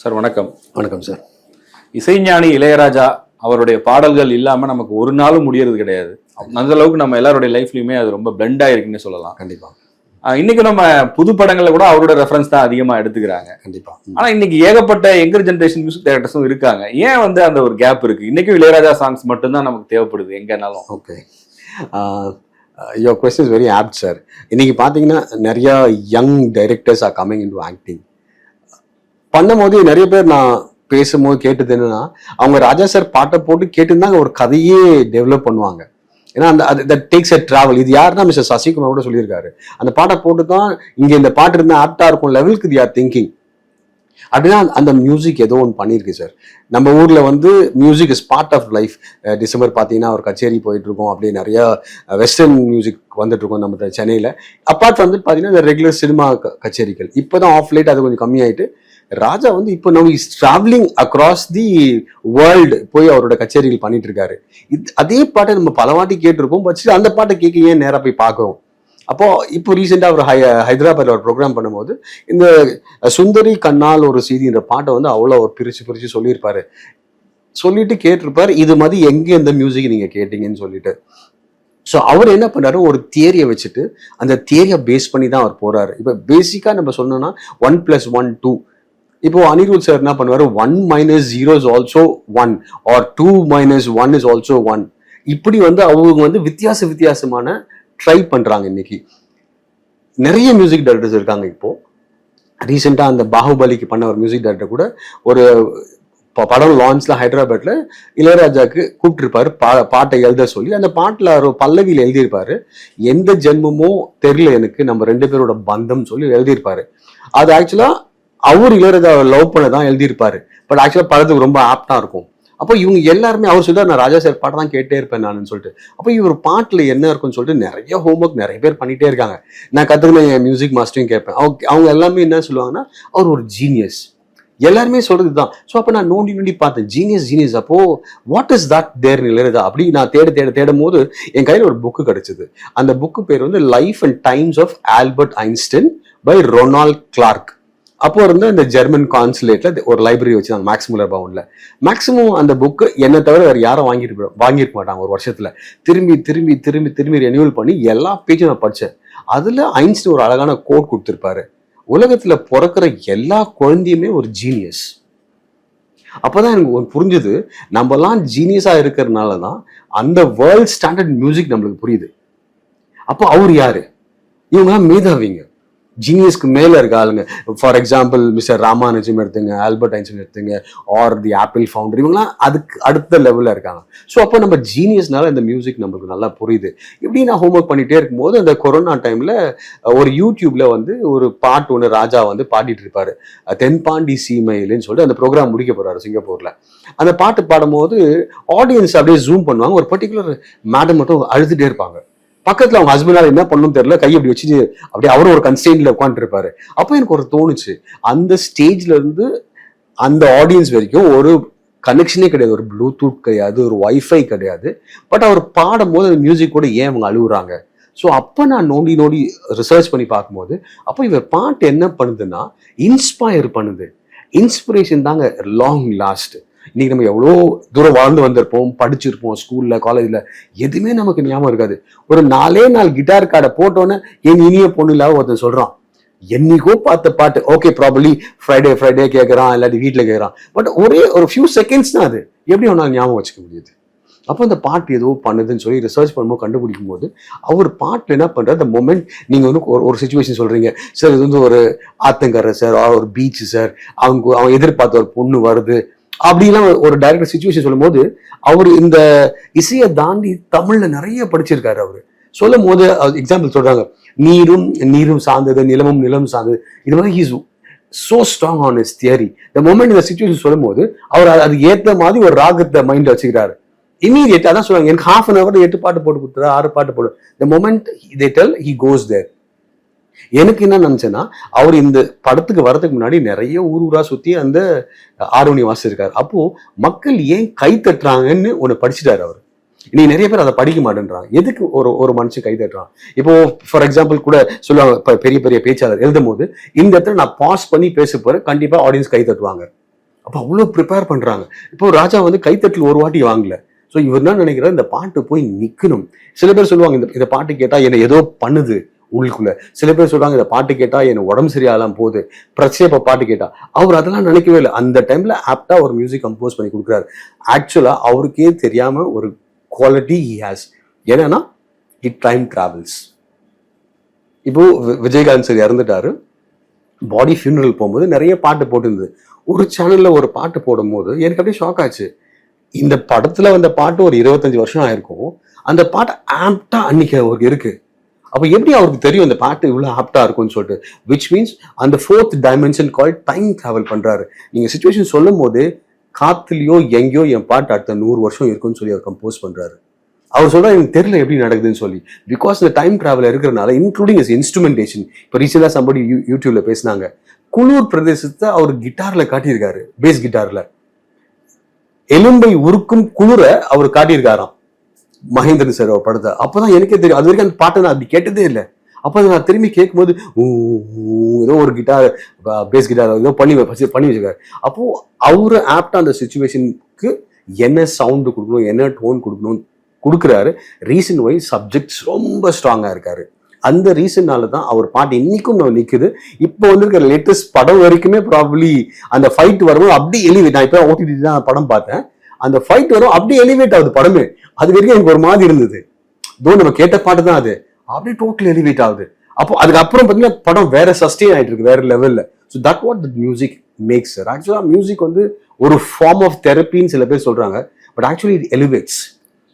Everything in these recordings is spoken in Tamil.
சார் வணக்கம். வணக்கம் சார். இசைஞானி இளையராஜா அவருடைய பாடல்கள் இல்லாம நமக்கு ஒரு நாளும் முடியறது கிடையாது. அந்த அளவுக்கு நம்ம எல்லாருடைய லைஃப்லயுமே அது ரொம்ப பிளெண்ட் ஆயிருக்குன்னு சொல்லலாம். கண்டிப்பா. ஆஹ் இன்னைக்கு நம்ம புது படங்கள்ல கூட அவரோட ரெஃபரன்ஸ் தான் அதிகமா எடுத்துக்கிறாங்க. கண்டிப்பா. ம். ஆனா இன்னைக்கு ஏகப்பட்ட யங்கர் ஜென்ரேஷன் மியூசிக் டைரக்டர்ஸும் இருக்காங்க. ஏன் வந்து அந்த ஒரு கேப் இருக்கு? இன்னைக்கும் இளையராஜா சாங்ஸ் மட்டும்தான் நமக்கு தேவைப்படுது எங்கனாலும். Okay. Your question is very apt sir இன்னைக்கு பார்த்தீங்கன்னா நிறைய young directors are coming into acting பண்ணும்போது நிறைய பேர் நான் பேசும்போது கேட்டது என்னன்னா அவங்க ராஜா சார் பாட்டை போட்டு கேட்டுருந்தாங்க ஒரு கதையே டெவலப் பண்ணுவாங்க. ஏன்னா அந்த அது தட் டேக்ஸ் எ ட்ராவல் இது யாருன்னா மிஸ்டர் சசிகுமார் கூட சொல்லியிருக்காரு. அந்த பாட்டை போட்டு தான் இங்கே இந்த பாட்டு இருந்தால் ஆப்டாக இருக்கும் லெவலுக்கு இது யார் திங்கிங் அப்படின்னா அந்த மியூசிக் ஏதோ ஒன்று பண்ணியிருக்கு சார் நம்ம ஊரில் வந்து music is part of life December பார்த்தீங்கன்னா ஒரு கச்சேரி போயிட்டுருக்கோம் அப்படியே நிறையா வெஸ்டர்ன் மியூசிக் வந்துட்டுருக்கோம் நம்ம சென்னையில். அப்பார்ட் வந்து பார்த்தீங்கன்னா இந்த ரெகுலர் சினிமா கச்சேரிகள். இப்போ தான் ஆஃப் லைட் அது கொஞ்சம் கம்மியாயிட்டு ராஜா வந்து இப்போ நம்ம is travelling across the world போய் அவரோட கச்சேரிகள் பண்ணிட்டு இருக்காரு இது அதே பாட்டை நம்ம பல வாட்டி கேட்டிருப்போம் பட் அந்த பாட்டை கேட்க ஏன் நேராக போய் பார்க்குறோம்? அப்போ இப்போ ரீசெண்டாக அவர் ஹை ஹைதராபாத்ல ஒரு ப்ரோக்ராம் பண்ணும்போது இந்த சுந்தரி கண்ணால் ஒரு செய்தின்ற பாட்டை வந்து அவ்வளோ ஒரு பிரித்து பிரித்து சொல்லியிருப்பாரு. சொல்லிட்டு கேட்டிருப்பார் இது மாதிரி எங்கே இந்த மியூசிக் நீங்கள் கேட்டீங்கன்னு சொல்லிட்டு. ஸோ அவர் என்ன பண்ணாரு? ஒரு தியரியை வச்சுட்டு அந்த தியரியை பேஸ் பண்ணி தான் அவர் போறாரு. இப்போ பேசிக்காக நம்ம சொன்னோம்னா ஒன் பிளஸ் ஒன் டூ இப்போ அனிருத் சார் என்ன பண்ணுவாரு? One minus zero is also one or two minus one is also one இப்படி வந்து அவங்க வந்து வித்தியாச வித்தியாசமான ட்ரை பண்றாங்க இன்னைக்கு. நிறைய மியூசிக் டைரக்டர்ஸ் இருக்காங்க இப்போ. ரீசெண்டாக அந்த பாகுபலிக்கு பண்ண ஒரு மியூசிக் டைரக்டர் கூட ஒரு ப- படம் லான்ச்ல ஹைதராபாத்ல இளையராஜாக்கு கூப்பிட்டுருப்பாரு. பா பாட்டை எழுத சொல்லி அந்த பாட்டில் ஒரு பல்லவியில் எழுதியிருப்பாரு. எந்த ஜென்மமோ தெரியல எனக்கு. நம்ம ரெண்டு பேரோட பந்தம் சொல்லி எழுதியிருப்பாரு. அது ஆக்சுவலாக அவர் இளையராஜாவை லவ் பண்ண தான் எழுதியிருப்பாரு. பட் ஆக்சுவலாக படத்துக்கு ரொம்ப ஆப்டா இருக்கும். அப்போ இவங்க எல்லாருமே அவர் சொல்லிட்டு நான் ராஜா சார் பாட்டு தான் கேட்டே இருப்பேன் நான் சொல்லிட்டு. அப்போ இவர் பாட்டில் என்ன இருக்குன்னு சொல்லிட்டு நிறைய ஹோம்ஒர்க் நிறைய பேர் பண்ணிட்டே இருக்காங்க. நான் கற்றுக்கணும் என் மியூசிக் மாஸ்டரையும் கேட்பேன். அவங்க அவங்க எல்லாமே என்ன சொல்லுவாங்கன்னா அவர் ஒரு ஜீனியஸ் எல்லாருமே சொல்றது தான் ஸோ அப்போ நான் நோண்டி நோண்டி பார்த்தேன். ஜீனியஸ் ஜீனியஸ் அப்போ what is that there Ilaiyaraaja? அப்படி நான் தேட தேட தேடும் போது என் கையில் ஒரு புக்கு கிடைச்சது. அந்த புக்கு பேர் வந்து life and times of Albert Einstein by Ronald Clark அப்போ இருந்த இந்த ஜெர்மன் கான்சுலேட்ல ஒரு லைப்ரரி வச்சாங்க மேக்ஸிமுலர் பவுன்ல மேக்ஸிமம் அந்த புக்கு என்ன தவிர வேற யாரும் வாங்கிட்டு வாங்கியிருக்க மாட்டாங்க ஒரு வருஷத்துல. திரும்பி திரும்பி திரும்பி திரும்பி ரெனியூவல் பண்ணி எல்லா பேஜும் நான் படிச்சேன். அதுல ஐன்ஸ்டைன் ஒரு அழகான கோட் கொடுத்திருப்பாரு. உலகத்துல பிறக்கிற எல்லா குழந்தையுமே ஒரு ஜீனியஸ் அப்பதான் எனக்கு ஒண்ணு புரிஞ்சுது நம்மலாம் ஜீனியஸா இருக்கிறதுனால தான் அந்த வேர்ல்ட் ஸ்டாண்டர்ட் மியூசிக் நம்மளுக்கு புரியுது. அப்போ அவர் யாரு? இவங்கலாம் மேதாவிங்க. ஜீனியஸ்க்கு மேலே இருக்க ஆளுங்க. ஃபார் எக்ஸாம்பிள் மிஸ்டர் ராமானுஜம் எடுத்துங்க ஆல்பர்ட் ஐன்ஸ்டைன் எடுத்துங்க ஆர் தி ஆப்பிள் ஃபவுண்டர் இவங்கலாம் அதுக்கு அடுத்த லெவலில் இருக்காங்க. ஸோ அப்போ நம்ம ஜீனியஸ்னால இந்த மியூசிக் நம்மளுக்கு நல்லா புரியுது. இப்படி நான் ஹோம்ஒர்க் பண்ணிகிட்டே இருக்கும்போது அந்த கொரோனா டைமில் ஒரு யூடியூப்பில் வந்து ஒரு பாட்டு ஒன்று ராஜா வந்து பாடிட்டு இருப்பார். தென்பாண்டி சீமையில்னு சொல்லிட்டு அந்த ப்ரோக்ராம் முடிக்க போகிறாரு சிங்கப்பூரில். அந்த பாட்டு பாடும்போது ஆடியன்ஸ் அப்படியே ஜூம் பண்ணுவாங்க. ஒரு பர்டிகுலர் மேடம் மட்டும் அழுதுகிட்டே இருப்பாங்க. பக்கத்துல அவங்க ஹஸ்பண்டால என்ன பண்ணணும் தெரியல. கை அப்படி வச்சு அப்படியே அவரும் ஒரு கன்ஸ்டெயின்ல உட்காந்துட்டு இருப்பாரு அப்போ எனக்கு ஒரு தோணுச்சு. அந்த ஸ்டேஜ்ல இருந்து அந்த ஆடியன்ஸ் வரைக்கும் ஒரு கனெக்ஷனே கிடையாது. ஒரு ப்ளூடூத் கிடையாது. ஒரு ஒய்ஃபை கிடையாது. பட் அவர் பாடும்போது அந்த மியூசிக் கூட ஏன் அவங்க அழுகுறாங்க ஸோ அப்போ நான் நோண்டி நோண்டி ரிசர்ச் பண்ணி பார்க்கும்போது அப்போ இவர் பாட்டு என்ன பண்ணுதுன்னா இன்ஸ்பயர் பண்ணுது. இன்ஸ்பிரேஷன் தாங்க லாங் லாஸ்ட் இன்னைக்கு நம்ம எவ்வளோ தூரம் வாழ்ந்து வந்திருப்போம் படிச்சிருப்போம் ஸ்கூல்ல காலேஜ்ல எதுவுமே நமக்கு ஞாபகம் இருக்காது. ஒரு நாலே நாள் கிட்டார் கார்டை போட்டோன்னே என் இனிய பொண்ணு இல்லாத ஒருத்தன் சொல்றான் என்னைக்கோ பார்த்த பாட்டு. ஓகே ப்ராபர்லி ஃப்ரைடே ஃப்ரைடே கேட்குறான் இல்லாட்டி வீட்டில் கேட்குறான் பட் ஒரே ஒரு ஃபியூ செகண்ட்ஸ் தான் அது. எப்படி அவனால் ஞாபகம் வச்சுக்க முடியுது. அப்போ அந்த பாட்டு ஏதோ பண்ணுதுன்னு சொல்லி ரிசர்ச் பண்ணும்போது கண்டுபிடிக்கும் போது அவர் பாட்டு என்ன பண்ணுற அந்த மொமெண்ட் நீங்கள் வந்து ஒரு ஒரு சுச்சுவேஷன் சொல்கிறீங்க சார் இது வந்து ஒரு ஆத்தங்கரை சார் ஒரு பீச் சார் அவங்க அவன் எதிர்பார்த்த ஒரு பொண்ணு வருது. அப்படிலாம் ஒரு டைரக்டர் சுச்சுவேஷன் சொல்லும்போது அவர் இந்த இசையை தாண்டி தமிழ்ல நிறைய படிச்சிருக்காரு அவரு. சொல்லும் போது எக்ஸாம்பிள் சொல்றாங்க. நீரும் நீரும் சார்ந்தது நிலமும் நிலமும் சார்ந்தது. இது மாதிரி he's so strong on is theory இந்த மொமெண்ட் இந்த சுச்சுவேஷன் சொல்லும் போது அவர் அது- அதுக்கு மாதிரி ஒரு ராகத்தை மைண்ட்ல வச்சுக்கிறாரு. இமீடியட் அதான் சொல்லுவாங்க எனக்கு ஹாஃப் அன் அவர் எட்டு பாட்டு போட்டு கொடுத்துரு ஆறு பாட்டு போடு. The moment they tell he goes there எனக்கு என்ன நினச்சேன்னா அவர் இந்த படத்துக்கு வரதுக்கு முன்னாடி நிறைய ஊர் ஊரா சுத்தி அந்த ஆரோனி வாசிச்சிருக்காரு அப்போ மக்கள் ஏன் கை தட்டுறாங்கன்னு ஒன்று படிச்சுட்டாரு அவர். நீ நிறைய பேர் அதை படிக்க மாட்டேன்றான் எதுக்கு ஒரு ஒரு மனுஷன் கை தட்டுறான்? இப்போ ஃபார் எக்ஸாம்பிள் கூட சொல்லுவாங்க பெரிய பெரிய பேச்சாளர் எழுதும் போது இந்த இடத்துல நான் பாஸ் பண்ணி பேச போறேன் கண்டிப்பா ஆடியன்ஸ் கை தட்டுவாங்க. அப்போ அவ்வளோ ப்ரிப்பேர் பண்றாங்க. இப்போ ராஜா வந்து கைத்தட்டில் ஒரு வாட்டி வாங்கல. ஸோ இவர் என்ன நினைக்கிறார்? இந்த பாட்டு போய் நிக்கணும். சில பேர் சொல்லுவாங்க இந்த இந்த பாட்டு கேட்டா என்னை ஏதோ பண்ணுது. உள்ளுக்குள்ள. சில பேர் சொல்றாங்க இந்த பாட்டு கேட்டா என் உடம்பு சரியாலாம் போகுது. பிரச்சனை பாட்டு கேட்டா. அவர் அதெல்லாம் நினைக்கவே இல்லை. அந்த டைம்ல ஆப்டா ஒரு மியூசிக் கம்போஸ் பண்ணி கொடுக்குறாரு. ஆக்சுவலா அவருக்கே தெரியாம ஒரு குவாலிட்டி ஹி ஹாஸ் என்னன்னா இட் டைம் டிராவல்ஸ் இப்போ வி- விஜயகாந்த் சார் இறந்துட்டாரு. பாடி ஃபியூனரல் போகும்போது நிறைய பாட்டு போட்டிருந்தது. ஒரு சேனல்ல ஒரு பாட்டு போடும்போது எனக்கு அப்படியே ஷாக் ஆச்சு. இந்த படத்துல வந்த பாட்டு ஒரு இருபத்தஞ்சு வருஷம் ஆயிருக்கும். அந்த பாட்டு ஆப்டா அன்னைக்கு அவருக்கு இருக்கு. அப்போ எப்படி அவருக்கு தெரியும் இந்த பாட்டு இவ்வளோ ஆப்டா இருக்கும்னு சொல்லிட்டு? விச் மீன்ஸ் அந்த fourth dimension call time travel பண்றாரு. நீங்க சுச்சுவேஷன் சொல்லும் போது காத்துலயோ எங்கேயோ என் பாட்டு அடுத்த நூறு வருஷம் இருக்கும்னு சொல்லி அவர் கம்போஸ் பண்றாரு. அவர் சொல்றா எனக்கு தெரியல எப்படி நடக்குதுன்னு சொல்லி. பிகாஸ் இந்த டைம் டிராவல் இருக்கிறனால இன்க்ளூடிங் இஸ் இன்ஸ்ட்ருமெண்டேஷன் இப்போ ரீசெண்டாக சம்படி யூடியூப்ல பேசினாங்க. குளூர் பிரதேசத்தை அவர் கிட்டார்ல காட்டியிருக்காரு பேஸ் கிட்டார்ல எலும்பை உருக்கும் குளிரை அவர் காட்டியிருக்காராம். மகேந்திரன் சார் அவர் படத்தை. அப்பதான் எனக்கே தெரியும். அது வரைக்கும் அந்த பாட்டை நான் அப்படி கேட்டதே இல்லை. அப்போ நான் திரும்பி கேட்கும்போது ஏதோ ஒரு கிட்டார் பேஸ் கிட்டார் ஏதோ பண்ணி பண்ணி வச்சிருக்காரு. அப்போ அவரு ஆப்டா அந்த சுச்சுவேஷனுக்கு என்ன சவுண்டு கொடுக்கணும் என்ன டோன் கொடுக்கணும் கொடுக்குறாரு. ரீசன் வைஸ் சப்ஜெக்ட்ஸ் ரொம்ப ஸ்ட்ராங்காக இருக்காரு. அந்த ரீசன்னால தான் அவர் பாட்டு இன்னைக்கும் நான் நிற்குது இப்போ வந்திருக்கிற லேட்டஸ்ட் படம் வரைக்குமே ப்ராபப்ளி அந்த ஃபைட் வரும்போது அப்படி எழுதி நான் இப்போ ஓடிடி தான் படம் பார்த்தேன். அந்த ஃபைட் வரும் அப்படியே எலிவேட் ஆகுது படமே. அது வரைக்கும் எனக்கு ஒரு மாதிரி இருந்தது. தோ நம்ம கேட்ட பாட்டு தான் அது. அப்படியே டோட்டல் எலிவேட் ஆகுது. அப்போ அதுக்கப்புறம் பார்த்தீங்கன்னா படம் வேற சஸ்டெயின் ஆகிட்டு இருக்கு வேற லெவலில் so that what the music makes sir ஆக்சுவலாக மியூசிக் வந்து ஒரு ஃபார்ம் ஆஃப் தெரப்பின்னு சில பேர் சொல்கிறாங்க பட் ஆக்சுவலி இட் எலிவேட்ஸ்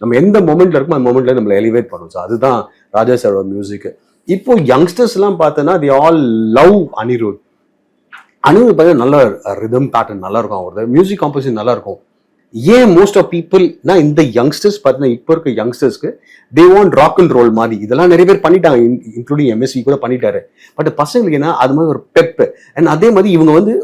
நம்ம எந்த மொமெண்ட்ல இருக்கோ அந்த மொமெண்ட்ல நம்மளை எலிவேட் பண்ணும் ஸோ அதுதான் ராஜா சாரோட மியூசிக் இப்போ யங்ஸ்டர்ஸ் எல்லாம் பார்த்தோன்னா they all love Anirudh Anirudh பார்த்தீங்கன்னா நல்ல ரிதம் பேட்டர்ன் நல்லா இருக்கும் அவரது மியூசிக் காம்போசிஷன் நல்லா இருக்கும். ஏன் மோஸ்ட் ஆஃப் பீப்புள்னா இந்த யங்ஸ்டர்ஸ் பார்த்தீங்கன்னா இப்போ இருக்க யங்ஸ்டர்ஸ்க்கு they want rock and roll மாதிரி. இதெல்லாம் நிறைய பேர் பண்ணிட்டாங்க இன்க்ளூடிங் எம்எஸ்சி கூட பண்ணிட்டாரு. பட் பசங்களுக்கு என்ன அது மாதிரி ஒரு பெப் அண்ட் அதே மாதிரி இவங்க வந்து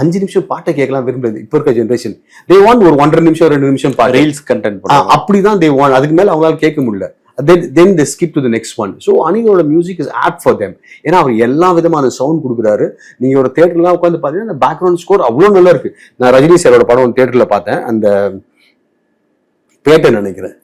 அஞ்சு நிமிஷம் பாட்டை கேட்கலாம் விரும்புறது இப்போ இருக்க ஜென்ரேஷன் தே வாண்ட் ஒரு ஒன்றரை நிமிஷம் ரெண்டு நிமிஷம் ரீல்ஸ் கண்டென்ட் அப்படிதான் தே வாண்ட் அதுக்கு மேல அவங்களால கேட்க முடியல. Then then they skip to the next one so அனிலோட music is apt for them ஏன்னா அவர் எல்லா விதமான சவுண்ட் கொடுக்குறாரு. நீங்கள் ஒரு தேட்டர்லாம் உட்காந்து பார்த்தீங்கன்னா அந்த பேக்ரவுண்ட் ஸ்கோர் அவ்வளோ நல்லா இருக்கு. நான் ரஜினி சாரோட படம் தேட்டரில் பார்த்தேன். அந்த பேட்டை நினைக்கிறேன்.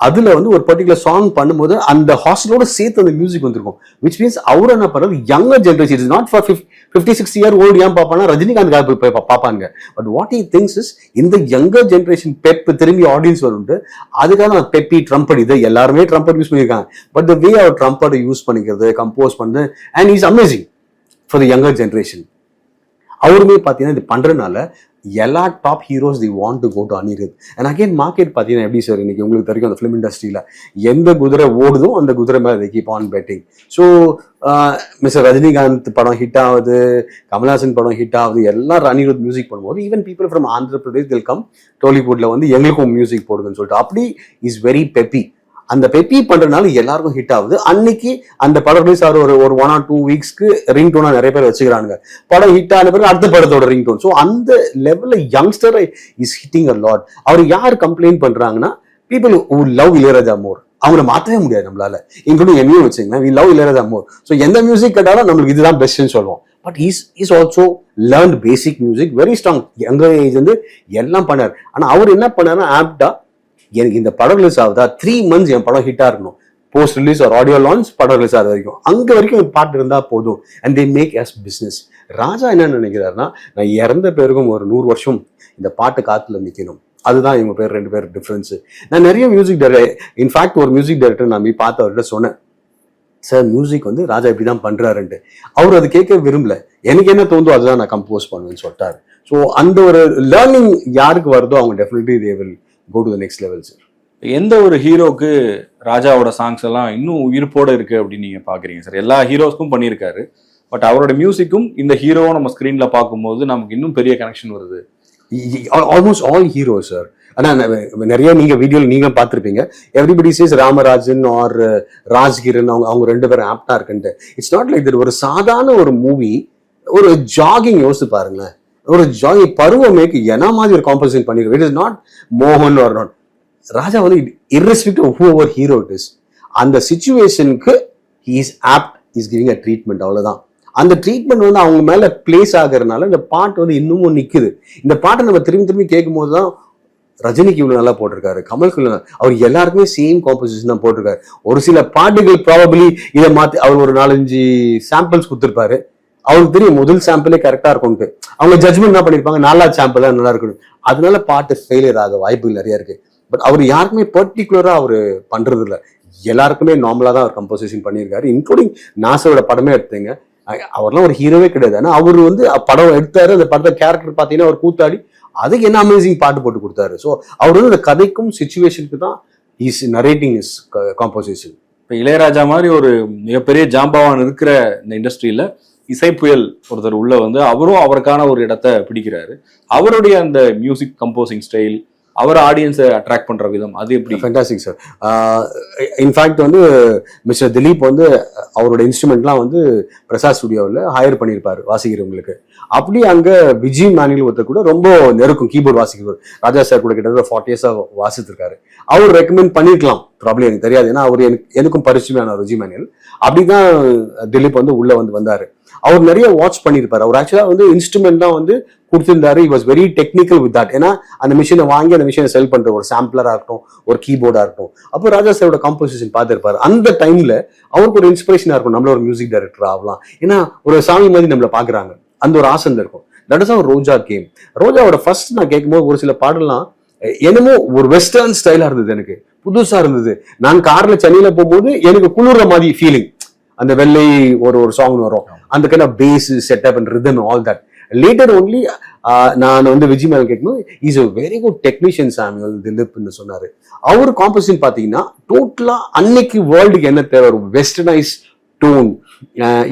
அதுல வந்து ஒரு பர்டிகுலர் சாங் பண்ணும்போது அந்த ஹாஸ்டலோட சேர்த்து அந்த மியூசிக் வந்திருக்கும். விச் மீன்ஸ் அவர் என்ன பண்றது younger generation is not for fifty sixty year old ஏன் பார்ப்பானா ரஜினிகாந்த் காக போய் பார்ப்பாங்க but what the things is இந்த யங்கர் ஜென்ரேஷன் பெப் திரும்பி ஆடியன்ஸ் வரும்ட்டு அதுக்காக நான் பெப்பி ட்ரம்பட் இது எல்லாருமே ட்ரம்பட் யூஸ் பண்ணியிருக்காங்க. பட் த வே அவர் ட்ரம்பட் யூஸ் பண்ணிக்கிறது கம்போஸ் பண்ணு and is amazing for the younger generation அவருமே பார்த்தீங்கன்னா இது பண்றதுனால எல்லா top heroes they want to go to Anirudh and again market பார்த்தீங்கன்னா எப்படி சார் இன்னைக்கு உங்களுக்கு தெரியும் அந்த ஃபிலிம் இண்டஸ்ட்ரியில் எந்த குதிரை ஓடுதோ அந்த குதிரை மேலே keep on betting so mister Rajinikanth படம் ஹிட் ஆகுது கமல்ஹாசன் படம் ஹிட் ஆகுது எல்லாரும் அனிருத் மியூசிக் பண்ணும்போது even people from Andhra Pradesh till come டோலிவுட்டில் வந்து எங்களுக்கும் மியூசிக் போடுதுன்னு சொல்லிட்டு. அப்படி இஸ் வெரி பெப்பி அந்த பெப்பி பண்றதுனால எல்லாருக்கும் ஹிட் ஆகுது. அன்னைக்கு அந்த படம் ரிலீஸ் ஆகிற ஒரு ஒரு ஒன் ஆர் டூ வீக்ஸ்க்கு ரிங் டோனா நிறைய பேர் வச்சுக்கிறாங்க படம் ஹிட் ஆன பிறகு அடுத்த படத்தோட ரிங் டோன் ஸோ அந்த லெவலில் youngster is hitting a lot அவர் யார் கம்ப்ளைண்ட் பண்றாங்கன்னா people who love Ilaiyaraaja more. அவங்கள மாற்றவே முடியாது நம்மளால. இன்க்ளூடிங் எம்யூ வச்சுங்களேன் we love Ilaiyaraaja more. So எந்த மியூசிக் கேட்டாலும் நம்மளுக்கு இதுதான் பெஸ்ட்னு சொல்லுவோம். But is is also learn basic music very strong younger age வந்து எல்லாம் பண்ணார். ஆனால் அவர் என்ன பண்ணாருன்னா ஆப்டா எனக்கு இந்த படம் ரிலீஸ் ஆகுதா? த்ரீ மந்த்ஸ் என் படம் ஹிட்டாக இருக்கணும். போஸ்ட் ரிலீஸ் ஒரு ஆடியோ லான்ச் படம் ரிலீஸ் ஆகிற வரைக்கும். அங்கே வரைக்கும் என் பாட்டு இருந்தால் போதும். And they make as business Raja என்ன நினைக்கிறாருன்னா நான் இறந்த பேருக்கும் ஒரு நூறு வருஷம் இந்த பாட்டு காற்றுல நிற்கணும் அதுதான் இவங்க பேர் ரெண்டு பேர் டிஃபரன்ஸ் நான் நிறைய மியூசிக் டைரக்டர் இன்ஃபேக்ட் ஒரு மியூசிக் டைரக்டர் நான் போய் பார்த்து அவர்கிட்ட சொன்னேன். சார் மியூசிக் வந்து ராஜா இப்படி தான் பண்ணுறாருன்ட்டு அவர் அது கேட்க விரும்பல. எனக்கு என்ன தோந்தோ அதுதான் நான் கம்போஸ் பண்ணுவேன்னு சொல்லிட்டாரு. ஸோ அந்த ஒரு லேர்னிங் யாருக்கு வருதோ அவங்க definitely they will go to the next level sir எந்த ஒரு ஹீரோக்கு ராஜாவோட சாங்ஸ் எல்லாம் இன்னும் உயிர்ப்போட இருக்கு அப்படின்னு நீங்க பாக்குறீங்க சார் எல்லா ஹீரோஸ்க்கும் பண்ணியிருக்காரு. பட் அவரோட மியூசிக்கும் இந்த ஹீரோவை நம்ம ஸ்கிரீன்ல பார்க்கும்போது நமக்கு இன்னும் பெரிய கனெக்ஷன் வருது. ஆல்மோஸ்ட் ஆல் ஹீரோ சார் ஆனா ந- நிறைய நீங்க வீடியோல நீங்க பார்த்திருப்பீங்க. Everybody says Ramarajan or Rajkiran அவங்க அவங்க ரெண்டு பேரும் ஆப்டா இருக்குன்ட்டு. இட்ஸ் நாட் லைக் தட் ஒரு சாதாரண ஒரு மூவி ஒரு ஜாகிங் யோசிச்சு பாருங்களேன். ஒரு ஜாய் பருவமேக்கு என்ன மாதிரி ஒரு காம்போசிஷன் பண்ணிருக்கோம்? இட் இஸ் நாட் மோகன் ஆர் நாட் ராஜா வந்து irrespective of who over hero it is அந்த சுச்சுவேஷனுக்கு is apt is giving a treatment அவ்வளோதான் அந்த ட்ரீட்மெண்ட் வந்து அவங்க மேலே பிளேஸ் ஆகிறதுனால இந்த பாட்டு வந்து இன்னமும் நிற்குது இந்த பாட்டை நம்ம திரும்பி திரும்பி கேட்கும் போது தான் ரஜினிக்கு இவ்வளோ நல்லா போட்டிருக்காரு கமலுக்கு இவ்வளோ அவர் எல்லாருக்குமே சேம் காம்போசிஷன் தான் போட்டிருக்காரு. ஒரு சில பாட்டுகள் ப்ராபபிளி இதை மாற்றி அவர் ஒரு நாலஞ்சு சாம்பிள்ஸ் கொடுத்துருப்பாரு. அவருக்கு தெரியும் முதல் சாம்பிளே கரெக்டா இருக்கும்ட்டு அவங்க ஜட்மெண்ட் என்ன பண்ணிருப்பாங்க. நாலாவது சாம்பிள் தான் நல்லா இருக்கணும். அதனால பாட்டு ஃபெயிலியர் ஆக வாய்ப்புகள் நிறைய இருக்கு. பட் அவர் யாருக்குமே பர்டிகுலரா அவர் பண்றது இல்ல. எல்லாருக்குமே நார்மலா தான் அவர் கம்போசிஷன் பண்ணியிருக்காரு. இன்க்ளூடிங் நாசரோட படமே எடுத்தீங்க. அவர்லாம் ஒரு ஹீரோவே கிடையாது. ஆனா அவர் வந்து படம் எடுத்தாரு. அந்த படத்தை கேரக்டர் பார்த்தீங்கன்னா அவர் கூத்தாடி. அதுக்கு என்ன அமேசிங் பாட்டு போட்டு கொடுத்தாரு. ஸோ அவர் வந்து அந்த கதைக்கும் சுச்சுவேஷனுக்கு தான் இஸ் நரேட்டிங் இஸ் காம்போசிஷன் இப்போ இளையராஜா மாதிரி ஒரு மிகப்பெரிய ஜாம்பவான் இருக்கிற இந்த இண்டஸ்ட்ரியில இசை புயல் ஒருத்தர் உள்ள வந்து அவரும் அவருக்கான ஒரு இடத்த பிடிக்கிறாரு. அவருடைய அந்த மியூசிக் கம்போசிங் ஸ்டைல் அவர் ஆடியன்ஸை அட்ராக்ட் பண்ற விதம். அது எப்படி? ஃபென்டாஸ்டிக் சார் இன்ஃபேக்ட் வந்து மிஸ்டர் திலீப் வந்து அவரோட இன்ஸ்ட்ருமெண்ட்லாம் வந்து பிரசாத் ஸ்டுடியோவில் ஹையர் பண்ணியிருப்பாரு வாசிக்கிறவங்களுக்கு. அப்படி அங்க விஜய் மேனில் ஒருத்தர் கூட ரொம்ப நெருக்கும் கீபோர்டு வாசிக்கிறவர். ராஜா சார் கூட கிட்டத்தட்ட ஃபார்ட்டி இயர்ஸாக வாசித்திருக்காரு. அவர் ரெக்கமெண்ட் பண்ணிருக்கலாம் ப்ராப்ளம் எனக்கு தெரியாது. ஏன்னா அவர் எனக்கு எனக்கும் பரிசுமையான ருஜி மேனியல் அப்படிதான் திலீப் வந்து உள்ள வந்து வந்தாரு. அவர் நிறைய வாட்ச் பண்ணியிருப்பார் அவர் ஆக்சுவலா வந்து இன்ஸ்ட்ருமெண்ட் தான் வந்து கொடுத்திருந்தாரு. It was very technical with that ஏன்னா அந்த மிஷினை வாங்கி அந்த மிஷினை செல் பண்ற ஒரு சாம்பிளரா இருக்கட்டும் ஒரு கீபோர்டா இருக்கட்டும். அப்போ ராஜா சாரோட கம்போசிஷன் பார்த்திருப்பாரு. அந்த டைம்ல அவருக்கு ஒரு இன்ஸ்பிரேஷனா இருக்கும். நம்மள ஒரு மியூசிக் டைரக்டர் ஆகலாம். ஏன்னா ஒரு சாமி மாதிரி நம்மள பாக்குறாங்க அந்த ஒரு ஆசை இருக்கும் தட் இஸ் அவர் ரோஜா கேம் ரோஜாவோட ஃபர்ஸ்ட் நான் கேட்கும்போது ஒரு சில பாடலாம் என்னமோ ஒரு வெஸ்டர்ன் ஸ்டைலா இருந்தது எனக்கு. புதுசா இருந்தது. நான் கார்ல சென்னையில போகும்போது எனக்கு குளிர்ற மாதிரி ஃபீலிங் அந்த வெள்ளை ஒரு ஒரு சாங் வரும். அந்த kind of bass setup and rhythm all that later only நான் வந்து விஜய் மேல் கேட்கணும் is a very good technician Samuel திலீப்னு சொன்னாரு. அவர் காம்போசிஷன் பார்த்தீங்கன்னா டோட்டலா அன்னைக்கு வேர்ல்டுக்கு என்ன தேவை? ஒரு westernise tone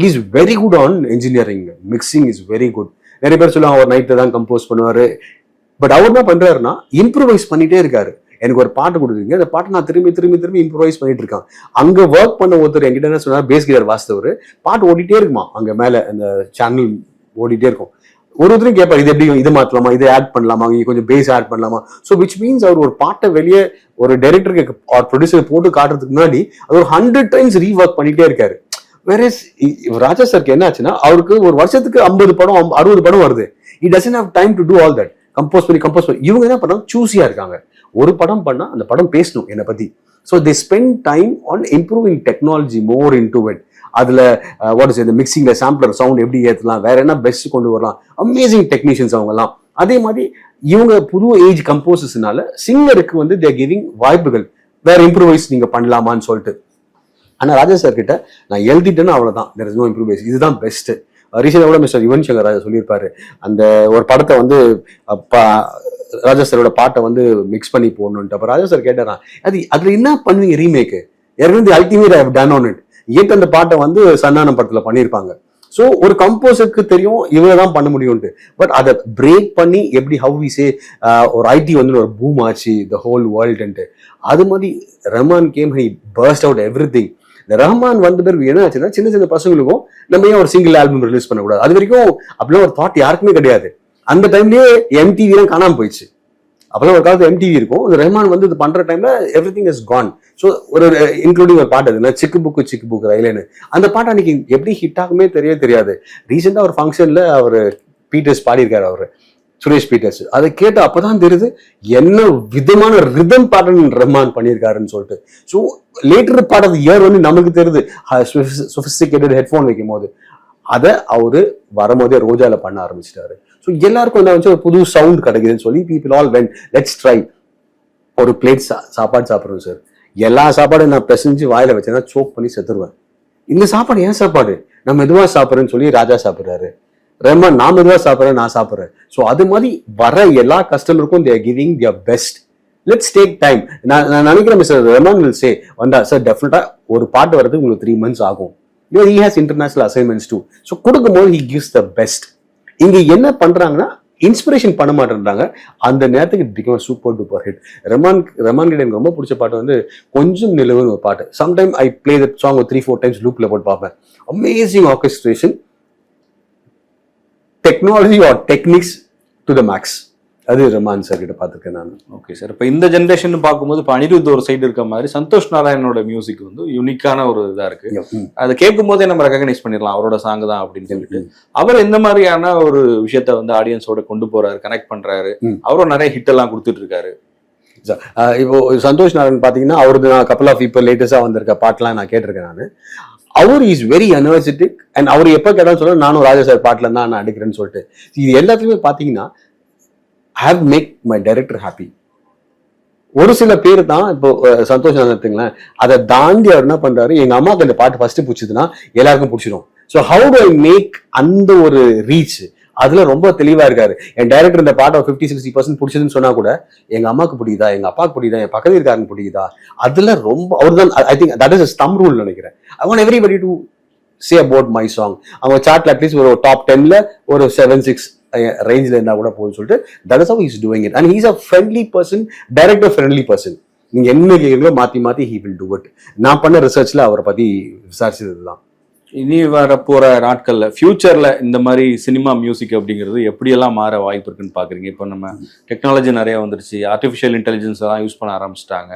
is very good on engineering mixing is very good நிறைய பேர் சொல்லுவாங்க அவர் நைட்டு தான் கம்போஸ் பண்ணுவாரு. பட் அவர் என்ன பண்றாருன்னா இம்ப்ரூவைஸ் பண்ணிட்டே இருக்காரு. எனக்கு ஒரு பாட்டு கொடுத்துருங்க அந்த பாட்டை நான் திரும்பி திரும்பி திரும்பி இம்ப்ரூவைஸ் பண்ணிட்டு இருக்கேன். அங்க ஒர்க் பண்ண ஒருத்தர் என்கிட்ட என்ன சொன்னார்? பேஸ் கிட்டார் வாசித்தவர். பாட்டு ஓடிட்டே இருக்குமா? அங்க மேல அந்த சேனல் ஓடிட்டே இருக்கும். ஒரு ஒருத்தரும் கேட்பார் இது எப்படி இது மாத்தலாமா? இதை ஆட் பண்ணலாமா? இங்கே கொஞ்சம் பேஸ் ஆட் பண்ணலாமா? ஸோ விச் மீன்ஸ் அவர் ஒரு பாட்டை வெளியே ஒரு டைரக்டருக்கு ஒரு ப்ரொடியூசர் போட்டு காட்டுறதுக்கு முன்னாடி அது ஒரு ஹண்ட்ரட் டைம்ஸ் ரீஒர்க் பண்ணிட்டே இருக்காரு. வேற ராஜா சார்க்கு என்ன ஆச்சுன்னா அவருக்கு ஒரு வருஷத்துக்கு ஐம்பது படம் அறுபது படம் வருது. A dozen how time to do all that compose பண்ணி கம்போஸ் பண்ணி. இவங்க என்ன பண்ணாங்க? சூஸியா இருக்காங்க. ஒரு படம் பண்ணா அந்த படம் பேசணும் என்னை பத்தி. So they spend time on improving technology more into it அதில் வாட் இஸ் இந்த மிக்சிங்கில் சாம்பிளர் சவுண்ட் எப்படி ஏற்றலாம் வேற என்ன பெஸ்ட் கொண்டு வரலாம் அமேசிங் டெக்னீஷியன்ஸ் அவங்கலாம் அதே மாதிரி இவங்க புது ஏஜ் கம்போசர்ஸ்னால சிங்கருக்கு வந்து தேர் கிவிங் வாய்ப்புகள். வேற இம்ப்ரூவைஸ் நீங்கள் பண்ணலாமான்னு சொல்லிட்டு. ஆனால் ராஜா சார் கிட்ட நான் எழுதிட்டேன்னு அவ்வளோதான் தெர் இஸ் நோ இம்ப்ரூவைஸ் இதுதான் பெஸ்ட்டு ரீசெண்டாக கூட மிஸ்டர் யுவன் சங்கர் ராஜா சொல்லியிருப்பாரு. அந்த ஒரு படத்தை வந்து ராஜா சாரோட பாட்டை வந்து மிக்ஸ் பண்ணி போடணுன்ட்டு. அப்போ ராஜா சார் கேட்டாரான் அது அதில் என்ன பண்ணுவீங்க ரீமேக்கு ஏற்கனவே ultimate I done on it ஏன் அந்த பாட்டை வந்து சன்னான படத்துல பண்ணியிருப்பாங்க. ஸோ ஒரு கம்போசருக்கு தெரியும் இவங்க தான் பண்ண முடியும்ட்டு பட் அதை பிரேக் பண்ணி எப்படி ஹவ் வி சே ஒரு ஐடி வந்து ஒரு பூம் ஆச்சு த ஹோல் வேர்ல்டுன்ட்டு அது மாதிரி Rahman came high burst out every thing இந்த ரஹ்மான் வந்த பிறகு என்ன ஆச்சுன்னா சின்ன சின்ன பசங்களுக்கும் நம்ம ஏன் ஒரு சிங்கிள் ஆல்பம் ரிலீஸ் பண்ணக்கூடாது? அது வரைக்கும் அப்படிலாம் ஒரு தாட் யாருக்குமே கிடையாது. அந்த டைம்லயே எம்டிவிலாம் காணாமல் போயிடுச்சு. அப்போல்லாம் ஒரு காலத்து எம்டிவி இருக்கும். இந்த ரஹ்மான் வந்து இது பண்ணுற டைமில் every thing is gone so ஒரு இன்க்ளூடிங் ஒரு பாட்டு அது சிக்கு புக்கு சிக்கு புக்கு ரயிலேன்னு. அந்த பாட்டு அன்னைக்கு எப்படி ஹிட் ஆகுமே தெரியவே தெரியாது. ரீசெண்டாக ஒரு ஃபங்க்ஷன்ல அவர் பீட்டர்ஸ் பாடியிருக்காரு அவர் சுரேஷ் பீட்டர்ஸ் அதை கேட்டு அப்பதான் தெரியுது என்ன விதமான ரிதம் பாட்டன் ரஹ்மான் பண்ணியிருக்காருன்னு சொல்லிட்டு. So later part of year வந்து நமக்கு தெரியுது. சுஃபிஸ்டிகேட்டட் ஹெட்ஃபோன் வைக்கும் போது அதை அவரு வரும்போதே ரோஜால பண்ண ஆரம்பிச்சிட்டாரு. ஸோ எல்லாருக்கும் என்ன வந்து ஒரு புது சவுண்ட் கிடைக்குதுன்னு சொல்லி people all when let's try ஒரு பிளேட் சாப்பாடு சாப்பிட்றோம் சார் எல்லா சாப்பாடும் நான் பிசைஞ்சு வாயில வச்சேன்னா சோக் பண்ணி செத்துருவேன். இந்த சாப்பாடு ஏன் சாப்பாடு? நான் மெதுவாக சாப்பிட்றேன்னு சொல்லி ராஜா சாப்பிட்றாரு. ரொம்ப நான் மெதுவாக சாப்பிட்றேன் நான் சாப்பிட்றேன். ஸோ அது மாதிரி வர எல்லா கஸ்டமருக்கும் there giving their best let's take time நான் நான் நினைக்கிறேன் மிஸ்டர் ரெமான் வில் சே வந்தா சார் டெஃபினட்டாக ஒரு பாட்டு வரதுக்கு உங்களுக்கு த்ரீ மந்த்ஸ் ஆகும். He has international assignments too so கொடுக்கும்போது ஹி கிவ்ஸ் த பெஸ்ட் இங்க என்ன பண்றாங்கன்னா இன்ஸ்பிரேஷன் பண்ண மாட்டேன்றாங்க. அந்த நேரத்துக்கு become super duper hit Rahman Rahman கிட்ட எனக்கு ரொம்ப பிடிச்ச பாட்டு வந்து கொஞ்சம் நிலவுன்னு ஒரு பாட்டு. Sometime I play that song three four times லூப்ல போட்டு பார்ப்பேன். Amazing orchestration technology or techniques to the makes அது ரமான் சார் கிட்ட பார்த்துருக்கேன் நான். ஓகே சார் இப்போ இந்த ஜென்ரேஷன் பார்க்கும்போது இப்போ அனிருத் ஒரு சைடு இருக்க மாதிரி சந்தோஷ் நாராயணனோட மியூசிக் வந்து யூனிக்கான ஒரு இதா இருக்கு. அதை கேட்கும் போதே நம்ம ரெகனைஸ் பண்ணிடலாம். அவரோட சாங் தான் அப்படின்னு சொல்லிட்டு. அவர் எந்த மாதிரியான ஒரு விஷயத்த வந்து ஆடியன்ஸோட கொண்டு போறாரு கனெக்ட் பண்றாரு. அவரும் நிறைய ஹிட் எல்லாம் கொடுத்துட்டு இருக்காரு. இப்போ சந்தோஷ் நாராயண் பார்த்தீங்கன்னா அவரது நான் கப்பல் ஆஃப் இப்போ லேட்டஸ்டாக வந்திருக்க பாட்டெலாம் நான் கேட்டிருக்கேன் நான். அவர் இஸ் வெரி எனர்ஜெட்டிக் அண்ட் அவர் எப்போ கேட்டாலும் சொல்ல நானும் ராஜா சார் பாட்டில் தான் நான் அடிக்கிறேன்னு சொல்லிட்டு. இது எல்லாத்துக்குமே பார்த்தீங்கன்னா have make my director happy ஒரு சில பேர் தான் இப்போ அஹ், சந்தோஷ் எடுத்துங்களேன். அதை தாண்டி அவர் என்ன பண்றாரு எங்க அம்மாவுக்கு அந்த பாட்டு ஃபர்ஸ்ட் பிடிச்சதுன்னா எல்லாருக்கும் பிடிச்சிடும். So how to I make அந்த ஒரு ரீச் அதுல ரொம்ப தெளிவா இருக்காரு. என் டைரக்டர் இந்த பாட்டை ஃபிஃப்டி சிக்ஸ்டி பர்சன்ட் பிடிச்சதுன்னு சொன்னா கூட எங்க அம்மாவுக்கு பிடிக்குதா எங்க அப்பாவுக்கு பிடிக்குதா என் பக்கத்து இருக்காருன்னு பிடிக்குதா அதுல ரொம்ப அவர் தான் ஐ திங்க் தட் இஸ் ஸ்டம் ரூல் நினைக்கிறேன். I want everybody to say about my song அவங்க சார்ட்ல அட்லீஸ்ட் ஒரு டாப் டென்ல ஒரு செவன் சிக்ஸ் ரேஞ்சில் இருந்தால் கூட போதும்னு சொல்லிட்டு that is how is doing it and he's a friendly person director friendly person நீங்கள் என்ன கேட்குறீங்களோ மாற்றி மாற்றி ஹீ வில் டூ இட் நான் பண்ண ரிசர்ச்சில் அவரை பற்றி விசாரிச்சது தான் இனி வர போகிற நாட்களில் ஃபியூச்சர்ல இந்த மாதிரி சினிமா மியூசிக் அப்படிங்கிறது எப்படியெல்லாம் மாற வாய்ப்பு இருக்குன்னு பார்க்குறீங்க இப்போ நம்ம டெக்னாலஜி நிறைய வந்துருச்சு. ஆர்டிஃபிஷியல் இன்டெலிஜென்ஸ் எல்லாம் யூஸ் பண்ண ஆரம்பிச்சிட்டாங்க.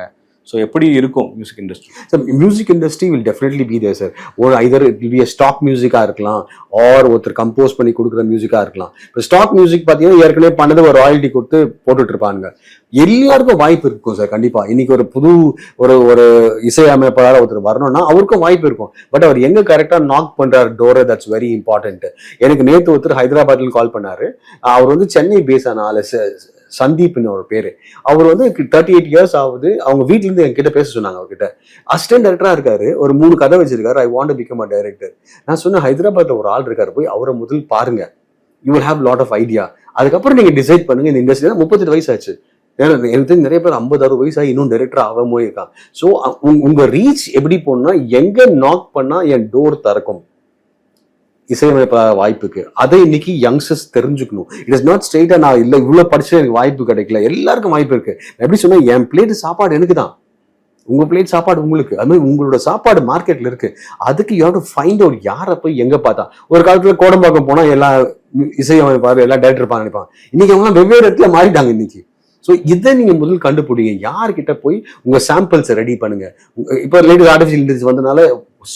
ஸோ எப்படி இருக்கும் music industry sir music industry will definitely be there sir ஒரு either it will be stock மியூசிக்காக இருக்கலாம் ஆர் ஒருத்தர் கம்போஸ் பண்ணி கொடுக்குற மியூசிக்காக இருக்கலாம். இப்போ ஸ்டாக் மியூசிக் பார்த்தீங்கன்னா ஏற்கனவே பண்ணது ஒரு ராயல்ட்டி கொடுத்து போட்டுட்டு இருப்பாங்க. எல்லாருக்கும் வாய்ப்பு இருக்கும் சார் கண்டிப்பாக இன்னைக்கு ஒரு புது ஒரு ஒரு இசையமைப்பாளர் ஒருத்தர் வரணும்னா அவருக்கும் வாய்ப்பு இருக்கும். பட் அவர் எங்கே கரெக்டாக நாக் பண்ணுறாரு டோரை தட்ஸ் வெரி இம்பார்ட்டன்ட் எனக்கு நேற்று ஒருத்தர் ஹைதராபாத்ல கால் பண்ணார். அவர் வந்து சென்னை பேஸ் ஆன ஆளு சந்தீப்னு ஒரு பேர். அவர் வந்து தேர்ட்டி எயிட் இயர்ஸ் ஆகுது. அவங்க வீட்டிலேருந்து என்கிட்ட பேச சொன்னாங்க அவர்கிட்ட. அசிஸ்டன்ட் டேரக்டராக இருக்காரு. ஒரு மூணு கதை வச்சிருக்காரு. I want become a director நான் சொன்னேன் ஹைதராபாத்தில் ஒரு ஆள் இருக்காரு. போய் அவரை முதல் பாருங்க. You will have lot of idea அதுக்கப்புறம் நீங்கள் டிசைட் பண்ணுங்க. இந்த இண்டஸ்ட்ரியில் முப்பத்தெட்டு வயசு ஆச்சு ஏன்னா எனக்கு தெரிஞ்சு நிறைய பேர் ஐம்பது அறுபது வயசாக இன்னும் டேரக்டர் ஆகாம இருக்கான் ஸோ உங்க ரீச் எப்படி போகணும்னா எங்க நாக் பண்ணா என் டோர் திறக்கும். இசையமைப்பா வாய்ப்புக்கு. அதை இன்னைக்கு யங்ஸ்டர்ஸ் தெரிஞ்சுக்கணும். இட் இஸ் நாட் ஸ்ட்ரெயிட்டா நான் இல்லை இவ்வளவு படிச்சு எனக்கு வாய்ப்பு கிடைக்கல. எல்லாருக்கும் வாய்ப்பு இருக்கு. நான் எப்படி சொன்னா என் பிளேட் சாப்பாடு எனக்கு தான் உங்க பிளேட் சாப்பாடு உங்களுக்கு. அது மாதிரி உங்களோட சாப்பாடு மார்க்கெட்ல இருக்கு. அதுக்கு யூ டு ஃபைண்ட் அவுட் யாரை போய் எங்க பார்த்தா. ஒரு காலத்துல கோடம்பாக்கம் போனா எல்லா இசையமைப்பாரு எல்லா டேரக்டர் இருப்பாங்க நினைப்பாங்க. இன்னைக்கு அவங்க வெவ்வேறு இடத்துல மாறிட்டாங்க இன்னைக்கு. ஸோ இதை நீங்க முதல் கண்டுபிடிங்க. யார்கிட்ட போய் உங்க சாம்பிள்ஸை ரெடி பண்ணுங்க. இப்போ லேட்டஸ்ட் ஆர்டிஃபிஷியல் இன்டெலிஜென்ஸ் வந்தனால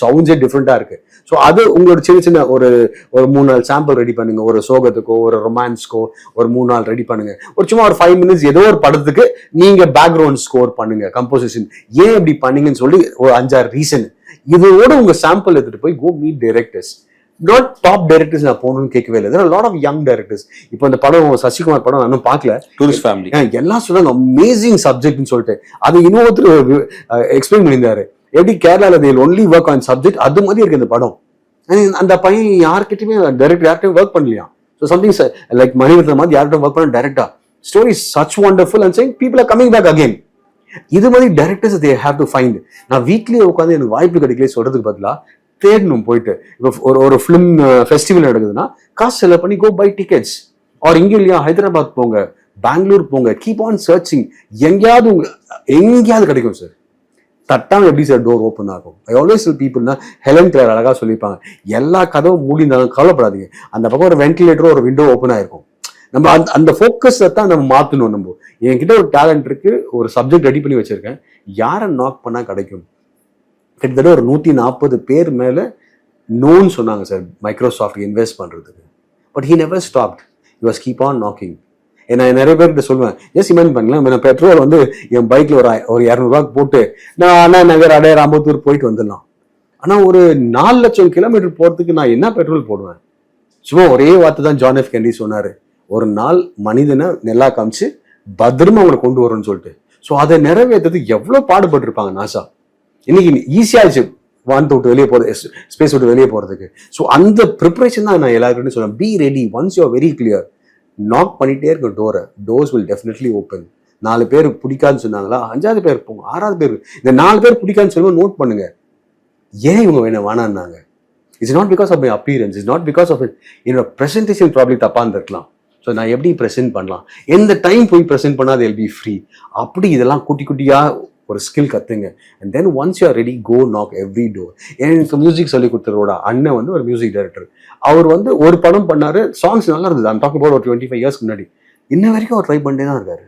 சவுண்ட்ஸே டிஃப்ரெண்டா இருக்கு. ஸோ அது உங்களோட சின்ன சின்ன ஒரு ஒரு மூணு நாள் சாம்பிள் ரெடி பண்ணுங்க. ஒரு சோகத்துக்கோ ஒரு ரொமான்ஸ்க்கோ ஒரு மூணு நாள் ரெடி பண்ணுங்க. ஒரு சும்மா ஒரு ஃபைவ் மினிட்ஸ் ஏதோ ஒரு படத்துக்கு நீங்க பேக்ரவுண்ட் ஸ்கோர் பண்ணுங்க. கம்போசிஷன் ஏன் இப்படி பண்ணீங்கன்னு சொல்லி ஒரு அஞ்சாறு ரீசன் இதோட உங்க சாம்பிள் எடுத்துட்டு போய் go meet directors not top directors நான் போகணும்னு கேட்கவே இல்லை. லாட் ஆஃப் யங் டைரக்டர்ஸ் இப்போ இந்த படம் சசிகுமார் படம் நான் இன்னும் பார்க்கல. டூரிஸ்ட் ஃபேமிலி எல்லாம் சொன்னாங்க அமேசிங் சப்ஜெக்ட்னு சொல்லிட்டு. அது இன்னொருத்தர் எக்ஸ்பிளைன் பண்ணியிருந்தாரு. எப்படி கேரளால தேல் ஒன்லி ஒர்க் ஆன் சப்ஜெக்ட் அது மாதிரி இருக்கு இந்த படம். அந்த பையன் யார்கிட்டயுமே டைரக்ட் யார்கிட்டயும் ஒர்க் பண்ணலையா ஸோ சம்திங் லைக் மணிவர்த்தன் மாதிரி யார்கிட்ட ஒர்க் பண்ண டைரக்டா story such wonderful and சேங் people are coming back again இது மாதிரி directors they have to find நான் வீட்லேயே உட்காந்து எனக்கு வாய்ப்பு கிடைக்கல சொல்றதுக்கு பதிலாக தேடணும் போயிட்டு. இப்போ ஒரு ஒரு ஃபிலிம் ஃபெஸ்டிவல் நடக்குதுன்னா காசு செலவு பண்ணி கோ பை டிக்கெட்ஸ் ஆர் இங்கே இல்லையா ஹைதராபாத் போங்க பெங்களூர் போங்க கீப் ஆன் சர்ச்சிங் எங்கேயாவது எங்கேயாவது கிடைக்கும் சார் தட்டாமல் எப்படி சார் டோர் ஓப்பன் ஆகும்? ஐ ஆல்வேஸ் பீப்புள்னா ஹெலன் கிளர் அழகாக சொல்லியிருப்பாங்க எல்லா கதவும் மூடி இருந்தாலும் கவலைப்படாதீங்க. அந்த பக்கம் ஒரு வென்டிலேட்டரோ ஒரு விண்டோ ஓப்பன் ஆயிருக்கும். நம்ம அந்த அந்த ஃபோக்கஸை தான் நம்ம மாற்றணும் நம்ம. என்கிட்ட ஒரு டேலண்ட் இருக்கு ஒரு சப்ஜெக்ட் ரெடி பண்ணி வச்சிருக்கேன். யாரை நாக் பண்ணால் கிடைக்கும்? கிட்டத்தட்ட ஒரு நூற்றி நாற்பது பேர் மேலே நோன்னு சொன்னாங்க சார் மைக்ரோசாஃப்ட் இன்வெஸ்ட் பண்ணுறதுக்கு but he never stopped you was keep on knocking நான் நிறைய பேர்கிட்ட சொல்லுவேன் எஸ் இமேஜ் பண்ணலாம் நான் பெட்ரோல் வந்து என் பைக்கில் ஒரு ஒரு இரநூறுவாக்கு போட்டு நான் அண்ணா நகர் அடைய ராம்பத்தூர் போயிட்டு வந்துடலாம். ஆனால் ஒரு நாலு லட்சம் கிலோமீட்டர் போகிறதுக்கு நான் என்ன பெட்ரோல் போடுவேன்? சும்மா ஒரே வார்த்தை தான் ஜான் எஃப் கென்டி சொன்னார். ஒரு நாள் மனிதனை நெல்லா காமிச்சு பத்திரமா அவங்களை கொண்டு வரும்னு சொல்லிட்டு. ஸோ அதை நிறைவேற்றுறதுக்கு எவ்வளோ பாடுபட்டிருப்பாங்க நாசா இன்னைக்கு ஈஸியாச்சு வானத்தை விட்டு வெளியே போகிறது ஸ்பேஸ் விட்டு வெளியே போகிறதுக்கு ஸோ அந்த ப்ரிப்பரேஷன் தான் நான் எல்லாருக்கிட்டையும் சொல்லுவேன் be ready once you very clear knock பண்ணிட்டே இருக்க டோரை டோர்ஸ் வில் டெஃபினெட்லி ஓப்பன் நாலு பேர் பிடிக்காதுன்னு சொன்னாங்களா? அஞ்சாவது பேர் போங்க. ஆறாவது பேர். இந்த நாலு பேர் பிடிக்காதுன்னு சொல்லுவோம் நோட் பண்ணுங்க. ஏன் இவங்க வேணா வேணான்னாங்க it's not because of my appearance it's not because of என்னோட ப்ரெசன்டேஷன் ப்ராப்ளம் தப்பாக இருந்திருக்கலாம் ஸோ நான் எப்படி ப்ரெசென்ட் பண்ணலாம்? எந்த டைம் போய் ப்ரெசென்ட் பண்ணால் எல் பி ஃப்ரீ அப்படி இதெல்லாம் குட்டி குட்டியாக ஒரு skill கத்துங்க. And then once you are ready go knock every door எனக்கு மியூசிக் சொல்லி கொடுத்ததோட அண்ணன் வந்து ஒரு மியூசிக் டைரக்டர் அவர் வந்து ஒரு படம் பண்ணார் சாங்ஸ் நல்லா இருந்தது. அந்த போல் ஒரு டுவெண்ட்டி ஃபைவ் இயர்ஸ்க்கு முன்னாடி. இன்ன வரைக்கும் அவர் ட்ரை பண்ணிட்டே தான் இருக்காரு.